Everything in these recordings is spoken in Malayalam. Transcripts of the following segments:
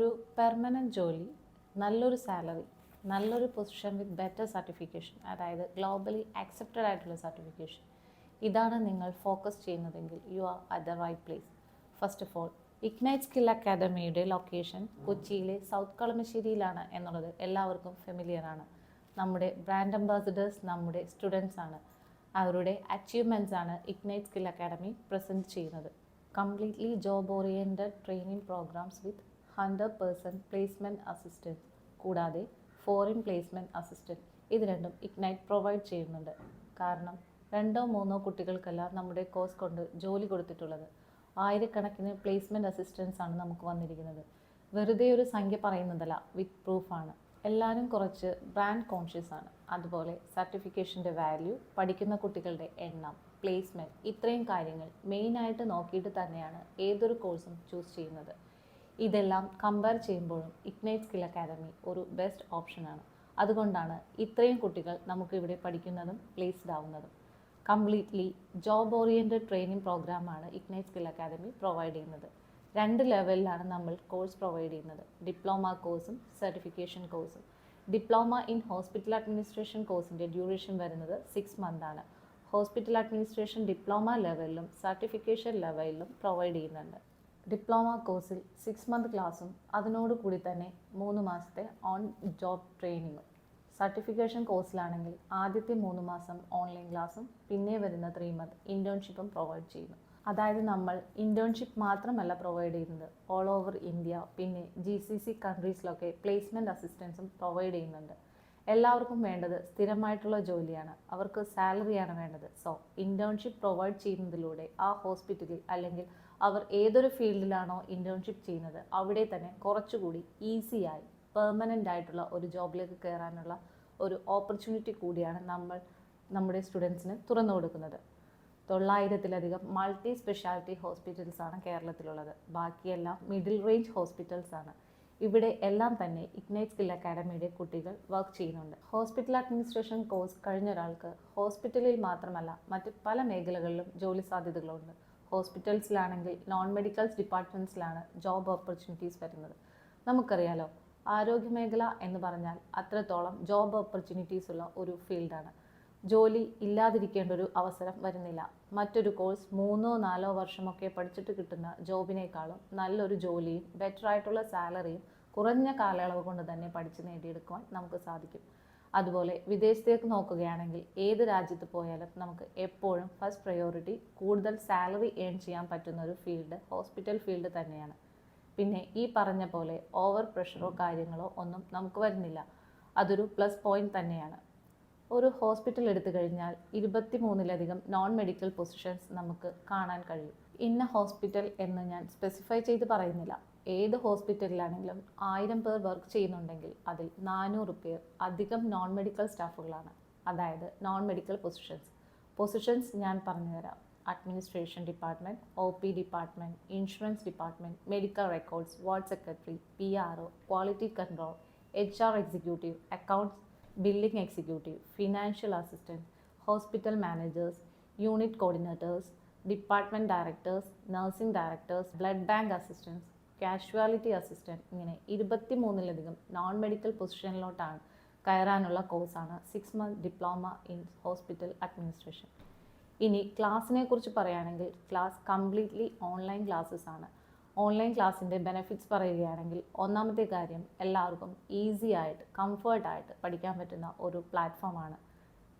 ഒരു പെർമനന്റ് ജോലി നല്ലൊരു സാലറി നല്ലൊരു പൊസിഷൻ വിത്ത് ബെറ്റർ സർട്ടിഫിക്കേഷൻ അതായത് ഗ്ലോബലി ആക്സെപ്റ്റഡ് ആയിട്ടുള്ള സർട്ടിഫിക്കേഷൻ ഇതാണ് നിങ്ങൾ ഫോക്കസ് ചെയ്യുന്നതെങ്കിൽ you are at the right place first of all Ignite Skill അക്കാദമിയുടെ ലൊക്കേഷൻ കൊച്ചിയിലെ സൗത്ത് കളമശ്ശേരിയിലാണ് എന്നുള്ളത് എല്ലാവർക്കും ഫെമിലിയറാണ് നമ്മുടെ ബ്രാൻഡ് അംബാസിഡേഴ്സ് നമ്മുടെ സ്റ്റുഡൻസ് ആണ്. അവരുടെ അച്ചീവ്മെന്റ്സ് ആണ് ഇഗ്നൈറ്റ് സ്കിൽ അക്കാദമി പ്രസന്റ് ചെയ്യുന്നത്. Completely job oriented training programs with hundred percent placement assistance കൂടാതെ ഫോറിൻ പ്ലേസ്മെന്റ് അസിസ്റ്റന്റ് ഇത് രണ്ടും ഇഗ്നൈറ്റ് പ്രൊവൈഡ് ചെയ്യുന്നുണ്ട്. കാരണം രണ്ടോ മൂന്നോ കുട്ടികൾക്കല്ല നമ്മുടെ കോഴ്സ് കൊണ്ട് ജോലി കൊടുത്തിട്ടുള്ളത്. ആയിരക്കണക്കിന് പ്ലേസ്മെന്റ് അസിസ്റ്റൻസ് ആണ് നമുക്ക് വന്നിരിക്കുന്നത്. വെറുതെ ഒരു സംഖ്യ പറയുന്നതല്ല വിത്ത് പ്രൂഫാണ് എല്ലാവരും കുറച്ച് ബ്രാൻഡ് കോൺഷ്യസ് ആണ്. അതുപോലെ സർട്ടിഫിക്കേഷന്റെ വാല്യൂ പഠിക്കുന്ന കുട്ടികളുടെ എണ്ണം പ്ലേസ്മെന്റ് ഇത്രയും കാര്യങ്ങൾ മെയിനായിട്ട് നോക്കിയിട്ട് തന്നെയാണ് ഏതൊരു കോഴ്സും ചൂസ് ചെയ്യുന്നത്. ഇതെല്ലാം കമ്പയർ ചെയ്യുമ്പോഴും ഇഗ്നൈറ്റ് സ്കിൽ അക്കാദമി ഒരു ബെസ്റ്റ് ഓപ്ഷനാണ് അതുകൊണ്ടാണ് ഇത്രയും കുട്ടികൾ നമുക്കിവിടെ പഠിക്കുന്നതും പ്ലേസ്ഡ് ആവുന്നതും. കംപ്ലീറ്റ്ലി ജോബ് ഓറിയന്റഡ് ട്രെയിനിങ് പ്രോഗ്രാമാണ് ഇഗ്നൈറ്റ് സ്കിൽ അക്കാദമി പ്രൊവൈഡ് ചെയ്യുന്നത്. രണ്ട് ലെവലിലാണ് നമ്മൾ കോഴ്സ് പ്രൊവൈഡ് ചെയ്യുന്നത്. ഡിപ്ലോമ കോഴ്സും സർട്ടിഫിക്കേഷൻ കോഴ്സും ഡിപ്ലോമ ഇൻ ഹോസ്പിറ്റൽ അഡ്മിനിസ്ട്രേഷൻ കോഴ്സിന്റെ ഡ്യൂറേഷൻ വരുന്നത് സിക്സ് മന്ത് ആണ്. ഹോസ്പിറ്റൽ അഡ്മിനിസ്ട്രേഷൻ ഡിപ്ലോമ ലെവലിലും സർട്ടിഫിക്കേഷൻ ലെവലിലും പ്രൊവൈഡ് ചെയ്യുന്നുണ്ട്. ഡിപ്ലോമ കോഴ്സിൽ സിക്സ് മന്ത് ക്ലാസ്സും അതിനോട് കൂടി തന്നെ മൂന്ന് മാസത്തെ ഓൺ ജോബ് ട്രെയിനിങ്ങും സർട്ടിഫിക്കേഷൻ കോഴ്സിലാണെങ്കിൽ ആദ്യത്തെ മൂന്ന് മാസം ഓൺലൈൻ ക്ലാസ്സും പിന്നെ വരുന്ന ത്രീ മന്ത് ഇന്റേൺഷിപ്പും പ്രൊവൈഡ് ചെയ്യുന്നു. അതായത് നമ്മൾ ഇന്റേൺഷിപ്പ് മാത്രമല്ല പ്രൊവൈഡ് ചെയ്യുന്നത്. ഓൾ ഓവർ ഇന്ത്യ പിന്നെ ജി സി സി കൺട്രീസിലൊക്കെ പ്ലേസ്മെന്റ് അസിസ്റ്റൻസും പ്രൊവൈഡ് ചെയ്യുന്നുണ്ട്. എല്ലാവർക്കും വേണ്ടത് സ്ഥിരമായിട്ടുള്ള ജോലിയാണ്. അവർക്ക് സാലറിയാണ് വേണ്ടത്. സോ ഇന്റേൺഷിപ്പ് പ്രൊവൈഡ് ചെയ്യുന്നതിലൂടെ ആ ഹോസ്പിറ്റലിൽ അല്ലെങ്കിൽ അവർ ഏതൊരു ഫീൽഡിലാണോ ഇന്റേൺഷിപ്പ് ചെയ്യുന്നത് അവിടെ തന്നെ കുറച്ചുകൂടി ഈസിയായി പെർമനന്റ് ആയിട്ടുള്ള ഒരു ജോബിലേക്ക് കയറാനുള്ള ഒരു ഓപ്പർച്യൂണിറ്റി കൂടിയാണ് നമ്മൾ നമ്മുടെ സ്റ്റുഡൻസിന് തുറന്നു കൊടുക്കുന്നത്. തൊള്ളായിരത്തിലധികം മൾട്ടി സ്പെഷ്യാലിറ്റി ഹോസ്പിറ്റൽസാണ് കേരളത്തിലുള്ളത്. ബാക്കിയെല്ലാം മിഡിൽ റേഞ്ച് ഹോസ്പിറ്റൽസാണ് ഇവിടെ എല്ലാം തന്നെ ഇഗ്നൈറ്റ് സ്കിൽ അക്കാഡമിയുടെ കുട്ടികൾ വർക്ക് ചെയ്യുന്നുണ്ട്. ഹോസ്പിറ്റൽ അഡ്മിനിസ്ട്രേഷൻ കോഴ്സ് കഴിഞ്ഞ ഒരാൾക്ക് ഹോസ്പിറ്റലിൽ മാത്രമല്ല മറ്റ് പല മേഖലകളിലും ജോലി സാധ്യതകളുണ്ട്. ഹോസ്പിറ്റൽസിലാണെങ്കിൽ നോൺ മെഡിക്കൽസ് ഡിപ്പാർട്ട്മെന്റ്സിലാണ് ജോബ് ഓപ്പർച്യൂണിറ്റീസ് വരുന്നത്. നമുക്കറിയാലോ ആരോഗ്യമേഖല എന്ന് പറഞ്ഞാൽ അത്രത്തോളം ജോബ് ഓപ്പർച്യൂണിറ്റീസ് ഉള്ള ഒരു ഫീൽഡാണ് ജോലി ഇല്ലാതിരിക്കേണ്ട ഒരു അവസരം വരുന്നില്ല. മറ്റൊരു കോഴ്സ് മൂന്നോ നാലോ വർഷമൊക്കെ പഠിച്ചിട്ട് കിട്ടുന്ന ജോബിനേക്കാളും നല്ലൊരു ജോലിയും ബെറ്റർ ആയിട്ടുള്ള സാലറിയും കുറഞ്ഞ കാലയളവ് കൊണ്ട് തന്നെ പഠിച്ച് നേടിയെടുക്കുവാൻ നമുക്ക് സാധിക്കും. അതുപോലെ വിദേശത്തേക്ക് നോക്കുകയാണെങ്കിൽ ഏത് രാജ്യത്ത് പോയാലും നമുക്ക് എപ്പോഴും ഫസ്റ്റ് പ്രയോറിറ്റി കൂടുതൽ സാലറി ഏൺ ചെയ്യാൻ പറ്റുന്ന ഒരു ഫീൽഡ് ഹോസ്പിറ്റൽ ഫീൽഡ് തന്നെയാണ്. പിന്നെ ഈ പറഞ്ഞ പോലെ ഓവർ പ്രഷറോ കാര്യങ്ങളോ ഒന്നും നമുക്ക് വരുന്നില്ല. അതൊരു പ്ലസ് പോയിന്റ് തന്നെയാണ്. ഒരു ഹോസ്പിറ്റൽ എടുത്തു കഴിഞ്ഞാൽ ഇരുപത്തി മൂന്നിലധികം നോൺ മെഡിക്കൽ പൊസിഷൻസ് നമുക്ക് കാണാൻ കഴിയും. ഇന്ന ഹോസ്പിറ്റൽ എന്ന് ഞാൻ സ്പെസിഫൈ ചെയ്ത് പറയുന്നില്ല. ഏത് ഹോസ്പിറ്റലിലാണെങ്കിലും ആയിരം പേർ വർക്ക് ചെയ്യുന്നുണ്ടെങ്കിൽ അതിൽ നാനൂറ് പേർ അധികം നോൺ മെഡിക്കൽ സ്റ്റാഫുകളാണ്. അതായത് നോൺ മെഡിക്കൽ പൊസിഷൻസ് പൊസിഷൻസ് ഞാൻ പറഞ്ഞുതരാം. Administration department O P department insurance department medical records ward secretary P R O quality control H R executive accounts billing executive financial assistant hospital managers unit coordinators department directors nursing directors blood bank assistance casualty assistant ഇങ്ങനെ ഇരുപത്തി മൂന്നിലധികം നോൺ മെഡിക്കൽ പൊസിഷനിലോട്ടാണ് കയറാനുള്ള കോഴ്സാണ് six month diploma in hospital administration ഇനി ക്ലാസ്സിനെ കുറിച്ച് പറയുകയാണെങ്കിൽ ക്ലാസ് കംപ്ലീറ്റ്ലി ഓൺലൈൻ ക്ലാസ്സസ് ആണ്. ഓൺലൈൻ ക്ലാസ്സിന്റെ ബെനിഫിറ്റ്സ് പറയുകയാണെങ്കിൽ ഒന്നാമത്തെ കാര്യം എല്ലാവർക്കും ഈസി ആയിട്ട് കംഫർട്ടായിട്ട് പഠിക്കാൻ പറ്റുന്ന ഒരു പ്ലാറ്റ്ഫോമാണ്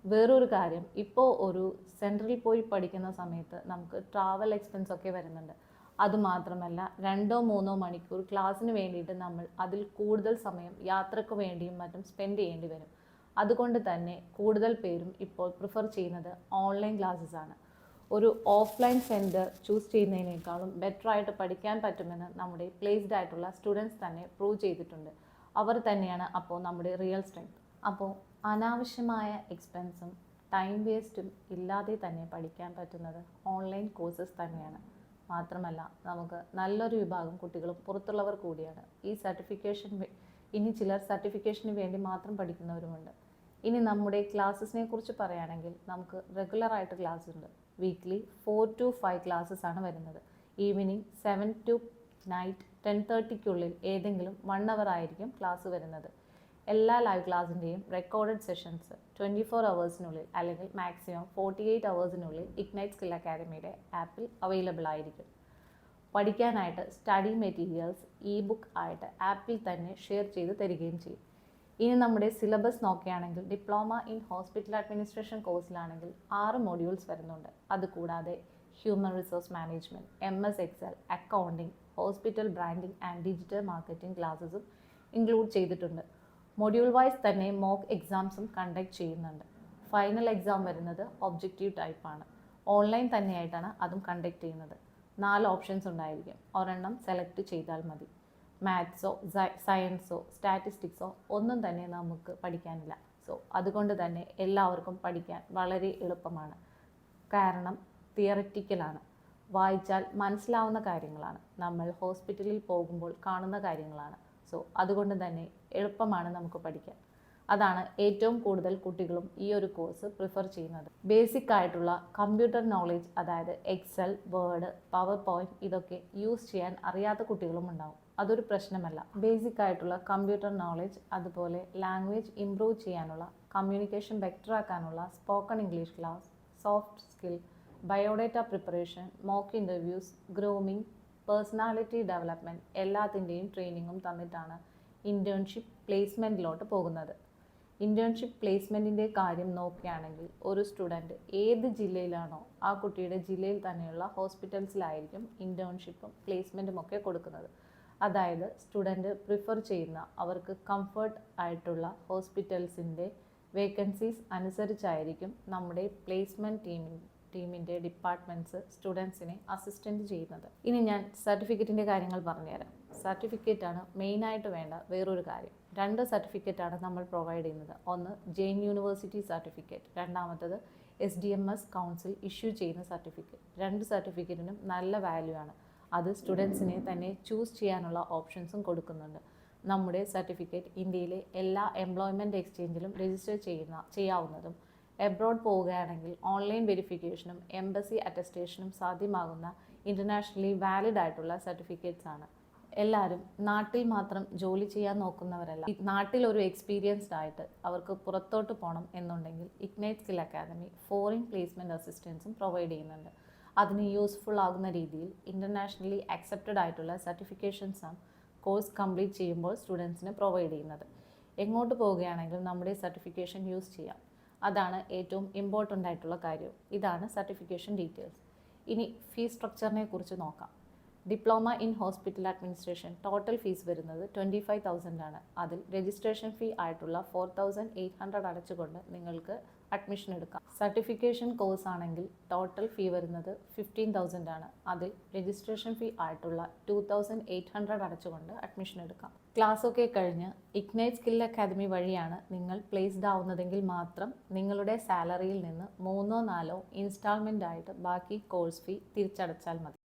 വേറൊരു കാര്യം ഇപ്പോൾ ഒരു സെൻട്രലിൽ പോയി പഠിക്കുന്ന സമയത്ത് നമുക്ക് ട്രാവൽ എക്സ്പെൻസ് ഒക്കെ വരുന്നുണ്ട്. അതുമാത്രമല്ല രണ്ടോ മൂന്നോ മണിക്കൂർ ക്ലാസ്സിന് വേണ്ടിയിട്ട് നമ്മൾ അതിൽ കൂടുതൽ സമയം യാത്രയ്ക്ക് വേണ്ടിയും മറ്റും സ്പെൻഡ് ചെയ്യേണ്ടി വരും. അതുകൊണ്ട് തന്നെ കൂടുതൽ പേരും ഇപ്പോൾ പ്രിഫർ ചെയ്യുന്നത് ഓൺലൈൻ ക്ലാസ്സസ് ആണ്. ഒരു ഓഫ്ലൈൻ സെന്റർ ചൂസ് ചെയ്യുന്നതിനേക്കാളും ബെറ്റർ ആയിട്ട് പഠിക്കാൻ പറ്റുമെന്ന് നമ്മുടെ പ്ലേസ്ഡ് ആയിട്ടുള്ള സ്റ്റുഡൻസ് തന്നെ പ്രൂവ് ചെയ്തിട്ടുണ്ട്. അവർ തന്നെയാണ് അപ്പോൾ നമ്മുടെ റിയൽ സ്ട്രെങ്ത് അപ്പോൾ അനാവശ്യമായ എക്സ്പെൻസും ടൈം വേസ്റ്റും ഇല്ലാതെ തന്നെ പഠിക്കാൻ പറ്റുന്നത് ഓൺലൈൻ കോഴ്സസ് തന്നെയാണ്. മാത്രമല്ല നമുക്ക് നല്ലൊരു വിഭാഗം കുട്ടികളും പുറത്തുള്ളവർ കൂടിയാണ്. ഈ സർട്ടിഫിക്കേഷൻ ഇനി ചിലർ സർട്ടിഫിക്കേഷന് വേണ്ടി മാത്രം പഠിക്കുന്നവരുമുണ്ട്. ഇനി നമ്മുടെ ക്ലാസ്സസിനെ കുറിച്ച് പറയുകയാണെങ്കിൽ നമുക്ക് റെഗുലറായിട്ട് ക്ലാസ് ഉണ്ട്. Weekly four to five classes ആണ് വരുന്നത്. Evening seven to night ten തേർട്ടിക്കുള്ളിൽ ഏതെങ്കിലും വൺ അവർ ആയിരിക്കും ക്ലാസ് വരുന്നത്. എല്ലാ ലൈവ് ക്ലാസ്സിന്റെയും റെക്കോർഡഡ് സെഷൻസ് ട്വന്റി ഫോർ അവേഴ്സിനുള്ളിൽ അല്ലെങ്കിൽ മാക്സിമം ഫോർട്ടി എയ്റ്റ് അവേഴ്സിനുള്ളിൽ ഇഗ്നൈറ്റ് സ്കിൽ അക്കാദമിയുടെ ആപ്പിൽ അവൈലബിൾ ആയിരിക്കും. പഠിക്കാനായിട്ട് സ്റ്റഡി മെറ്റീരിയൽസ് ഇ ബുക്ക് ആയിട്ട് ആപ്പിൽ തന്നെ ഷെയർ ചെയ്ത് തരികയും ചെയ്യും. ഇനി നമ്മുടെ സിലബസ് നോക്കുകയാണെങ്കിൽ ഡിപ്ലോമ ഇൻ ഹോസ്പിറ്റൽ അഡ്മിനിസ്ട്രേഷൻ കോഴ്സിലാണെങ്കിൽ ആറ് മോഡ്യൂൾസ് വരുന്നുണ്ട്. അതുകൂടാതെ human resource management M S Excel accounting hospital branding and digital marketing ക്ലാസ്സസും include ചെയ്തിട്ടുണ്ട്. മൊഡ്യൂൾ വൈസ് തന്നെ മോക്ക് എക്സാംസും കണ്ടക്ട് ചെയ്യുന്നുണ്ട്. ഫൈനൽ എക്സാം വരുന്നത് ഒബ്ജക്റ്റീവ് ടൈപ്പാണ് ഓൺലൈൻ തന്നെയായിട്ടാണ് അതും കണ്ടക്ട് ചെയ്യുന്നത്. നാല് ഓപ്ഷൻസ് ഉണ്ടായിരിക്കും. ഒരെണ്ണം സെലക്ട് ചെയ്താൽ മതി. മാത്സോ സയൻസോ സ്റ്റാറ്റിസ്റ്റിക്സോ ഒന്നും തന്നെ നമുക്ക് പഠിക്കാനില്ല. സോ അതുകൊണ്ട് തന്നെ എല്ലാവർക്കും പഠിക്കാൻ വളരെ എളുപ്പമാണ്. കാരണം തിയററ്റിക്കലാണ് വായിച്ചാൽ മനസ്സിലാവുന്ന കാര്യങ്ങളാണ്. നമ്മൾ ഹോസ്പിറ്റലിൽ പോകുമ്പോൾ കാണുന്ന കാര്യങ്ങളാണ്. സോ അതുകൊണ്ട് തന്നെ എളുപ്പമാണ് നമുക്ക് പഠിക്കാൻ. അതാണ് ഏറ്റവും കൂടുതൽ കുട്ടികളും ഈ ഒരു കോഴ്സ് പ്രിഫർ ചെയ്യുന്നത്. ബേസിക് ആയിട്ടുള്ള കമ്പ്യൂട്ടർ നോളേജ് അതായത് എക്സൽ വേർഡ് പവർ പോയിന്റ് ഇതൊക്കെ യൂസ് ചെയ്യാൻ അറിയാത്ത കുട്ടികളും ഉണ്ടാവും. അതൊരു പ്രശ്നമല്ല. ബേസിക് ആയിട്ടുള്ള കമ്പ്യൂട്ടർ നോളേജ് അതുപോലെ ലാംഗ്വേജ് ഇംപ്രൂവ് ചെയ്യാനുള്ള കമ്മ്യൂണിക്കേഷൻ ബെറ്റർ ആക്കാനുള്ള spoken English class soft skill biodata preparation mock interviews grooming personality development എല്ലാത്തിന്റെയും ട്രെയിനിങ്ങും തന്നിട്ടാണ് ഇന്റേൺഷിപ്പ് പ്ലേസ്മെന്റിലോട്ട് പോകുന്നത്. ഇന്റേൺഷിപ്പ് പ്ലേസ്മെന്റിന്റെ കാര്യം നോക്കുകയാണെങ്കിൽ ഒരു സ്റ്റുഡന്റ് ഏത് ജില്ലയിലാണോ ആ കുട്ടിയുടെ ജില്ലയിൽ തന്നെയുള്ള ഹോസ്പിറ്റൽസിലായിരിക്കും ഇന്റേൺഷിപ്പും പ്ലേസ്മെന്റും ഒക്കെ കൊടുക്കുന്നത്. അതായത് സ്റ്റുഡന്റ് പ്രിഫർ ചെയ്യുന്ന അവർക്ക് കംഫർട്ട് ആയിട്ടുള്ള ഹോസ്പിറ്റൽസിന്റെ വേക്കൻസീസ് അനുസരിച്ചായിരിക്കും നമ്മുടെ പ്ലേസ്മെന്റ് ടീമിൽ ടീമിന്റെ ഡിപ്പാർട്ട്മെന്റ്സ് സ്റ്റുഡൻസിനെ അസിസ്റ്റന്റ് ചെയ്യുന്നത്. ഇനി ഞാൻ സർട്ടിഫിക്കറ്റിന്റെ കാര്യങ്ങൾ പറഞ്ഞുതരാം. സർട്ടിഫിക്കറ്റാണ് മെയിനായിട്ട് വേണ്ട വേറൊരു കാര്യം. രണ്ട് സർട്ടിഫിക്കറ്റാണ് നമ്മൾ പ്രൊവൈഡ് ചെയ്യുന്നത്. ഒന്ന് ജെയിൻ യൂണിവേഴ്സിറ്റി സർട്ടിഫിക്കറ്റ് രണ്ടാമത്തത് S D M S council issue ചെയ്യുന്ന സർട്ടിഫിക്കറ്റ്. രണ്ട് സർട്ടിഫിക്കറ്റിനും നല്ല വാല്യൂ ആണ്. അത് സ്റ്റുഡൻസിനെ തന്നെ ചൂസ് ചെയ്യാനുള്ള ഓപ്ഷൻസും കൊടുക്കുന്നുണ്ട്. നമ്മുടെ സർട്ടിഫിക്കറ്റ് ഇന്ത്യയിലെ എല്ലാ എംപ്ലോയ്മെന്റ് എക്സ്ചേഞ്ചിലും രജിസ്റ്റർ ചെയ്യുന്ന ചെയ്യാവുന്നതും എബ്രോഡ് പോവുകയാണെങ്കിൽ ഓൺലൈൻ വെരിഫിക്കേഷനും എംബസി അറ്റസ്റ്റേഷനും സാധ്യമാകുന്ന ഇന്റർനാഷണലി വാലിഡ് ആയിട്ടുള്ള സർട്ടിഫിക്കറ്റ്സ് ആണ്. എല്ലാവരും നാട്ടിൽ മാത്രം ജോലി ചെയ്യാൻ നോക്കുന്നവരല്ല. നാട്ടിൽ ഒരു എക്സ്പീരിയൻസ്ഡ് ആയിട്ട് അവർക്ക് പുറത്തോട്ട് പോകണം എന്നുണ്ടെങ്കിൽ Ignite Skill Academy foreign placement അസിസ്റ്റൻസും provide ചെയ്യുന്നുണ്ട്. അതിന് യൂസ്ഫുൾ ആകുന്ന രീതിയിൽ ഇന്റർനാഷണലി അക്സെപ്റ്റഡ് ആയിട്ടുള്ള സർട്ടിഫിക്കേഷൻസാണ് കോഴ്സ് കംപ്ലീറ്റ് ചെയ്യുമ്പോൾ സ്റ്റുഡൻസിന് പ്രൊവൈഡ് ചെയ്യുന്നത്. എങ്ങോട്ട് പോവുകയാണെങ്കിലും നമ്മുടെ സർട്ടിഫിക്കേഷൻ യൂസ് ചെയ്യാം. അതാണ് ഏറ്റവും ഇമ്പോർട്ടന്റ് ആയിട്ടുള്ള കാര്യം. ഇതാണ് സർട്ടിഫിക്കേഷൻ ഡീറ്റെയിൽസ് ഇനി ഫീസ് സ്ട്രക്ചറിനെ കുറിച്ച് നോക്കാം. Diploma in hospital administration total fees വരുന്നത് ട്വന്റി ഫൈവ് തൗസൻഡാണ് അതിൽ രജിസ്ട്രേഷൻ ഫീ ആയിട്ടുള്ള ഫോർ തൗസൻഡ് എയ്റ്റ് ഹൺഡ്രഡ് അടച്ചുകൊണ്ട് നിങ്ങൾക്ക് അഡ്മിഷൻ എടുക്കാം. സർട്ടിഫിക്കേഷൻ കോഴ്സ് ആണെങ്കിൽ ടോട്ടൽ ഫീ വരുന്നത് ഫിഫ്റ്റീൻ തൗസൻഡ് ആണ്. അതിൽ രജിസ്ട്രേഷൻ ഫീ ആയിട്ടുള്ള ടു തൗസൻഡ് എയ്റ്റ് ഹൺഡ്രഡ് അടച്ചുകൊണ്ട് അഡ്മിഷൻ എടുക്കാം. ക്ലാസ് ഒക്കെ കഴിഞ്ഞ് ഇഗ്നൈറ്റ് സ്കിൽ അക്കാദമി വഴിയാണ് നിങ്ങൾ പ്ലേസ്ഡ് ആവുന്നതെങ്കിൽ മാത്രം നിങ്ങളുടെ സാലറിയിൽ നിന്ന് മൂന്നോ നാലോ ഇൻസ്റ്റാൾമെന്റ് ആയിട്ട് ബാക്കി കോഴ്സ് ഫീ തിരിച്ചടച്ചാൽ മതി.